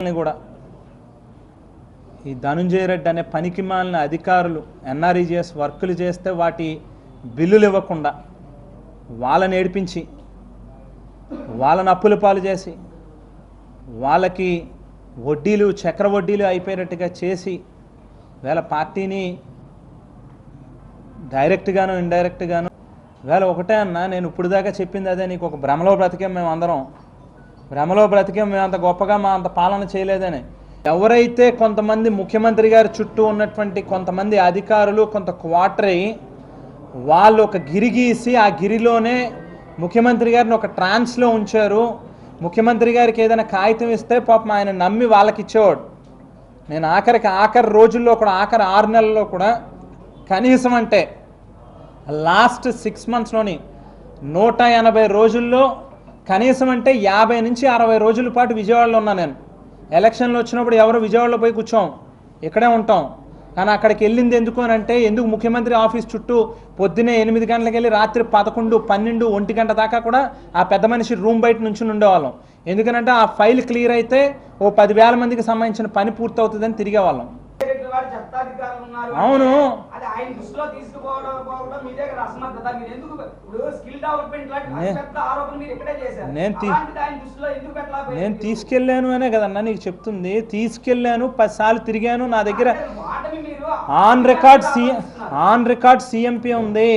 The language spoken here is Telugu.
కూడా. ఈ ధనుంజయ రెడ్డి అనే పనికి మాలిన అధికారులు ఎన్ఆర్ఈజిఎస్ వర్కులు చేస్తే వాటి బిల్లులు ఇవ్వకుండా వాళ్ళని ఏడిపించి వాళ్ళని అప్పుల పాలు చేసి వాళ్ళకి వడ్డీలు చక్ర వడ్డీలు అయిపోయినట్టుగా చేసి వేళ పార్టీని డైరెక్ట్గాను ఇండైరెక్ట్గాను వేళ ఒకటే అన్న నేను ఇప్పుడు దాకా చెప్పింది అదే నీకు ఒక భ్రమలో బ్రతికే మేము అందరం భ్రమలో బ్రతికే మేము అంత గొప్పగా మా అంత పాలన చేయలేదని. ఎవరైతే కొంతమంది ముఖ్యమంత్రి గారి చుట్టూ ఉన్నటువంటి కొంతమంది అధికారులు కొంత క్వార్టర్ అయ్యి వాళ్ళు ఒక గిరి గీసి ఆ గిరిలోనే ముఖ్యమంత్రి గారిని ఒక ట్రాన్స్లో ఉంచారు. ముఖ్యమంత్రి గారికి ఏదైనా కాగితం ఇస్తే పాపం ఆయన నమ్మి వాళ్ళకి ఇచ్చేవాడు. నేను ఆఖరికి ఆఖరి రోజుల్లో కూడా ఆఖరి ఆరు నెలల్లో కూడా కనీసం అంటే లాస్ట్ సిక్స్ మంత్స్లోని నూట ఎనభై రోజుల్లో కనీసం అంటే యాభై నుంచి అరవై రోజుల పాటు విజయవాడలో ఉన్నా నేను. ఎలక్షన్లు వచ్చినప్పుడు ఎవరు విజయవాడలో పోయి కూర్చోం. ఇక్కడే ఉంటాం. కానీ అక్కడికి వెళ్ళింది ఎందుకు అని అంటే ఎందుకు ముఖ్యమంత్రి ఆఫీస్ చుట్టూ పొద్దునే ఎనిమిది గంటలకు వెళ్ళి రాత్రి పదకొండు పన్నెండు ఒంటి గంట దాకా కూడా ఆ పెద్ద మనిషి రూమ్ బయట నుంచి ఉండేవాళ్ళం. ఎందుకనంటే ఆ ఫైల్ క్లియర్ అయితే ఓ పదివేల మందికి సంబంధించిన పని పూర్తవుతుందని తిరిగేవాళ్ళం. అవును. ఆయన దృష్టిలో తీసుకుపోవడం పోవడం మీ దగ్గర అసమర్థత. మీరు ఎందుకు ఇప్పుడు స్కిల్ డెవలప్మెంట్ లాంటి పెద్ద ఆరోపణలు మీరు ఇక్కడే చేశారు? నేను ఆయన దృష్టిలో ఎందుకు పెట్టలేకపోయారు? నేను మీరు? తీసుకెళ్ళాను అనే కదన్నా నీకు చెప్తుంది. తీసుకెళ్ళాను పదిసార్లు తిరిగాను నా దగ్గర ఆన్ రికార్డ్ సి ఆన్ రికార్డ్ సిఎంపీ ఉంది.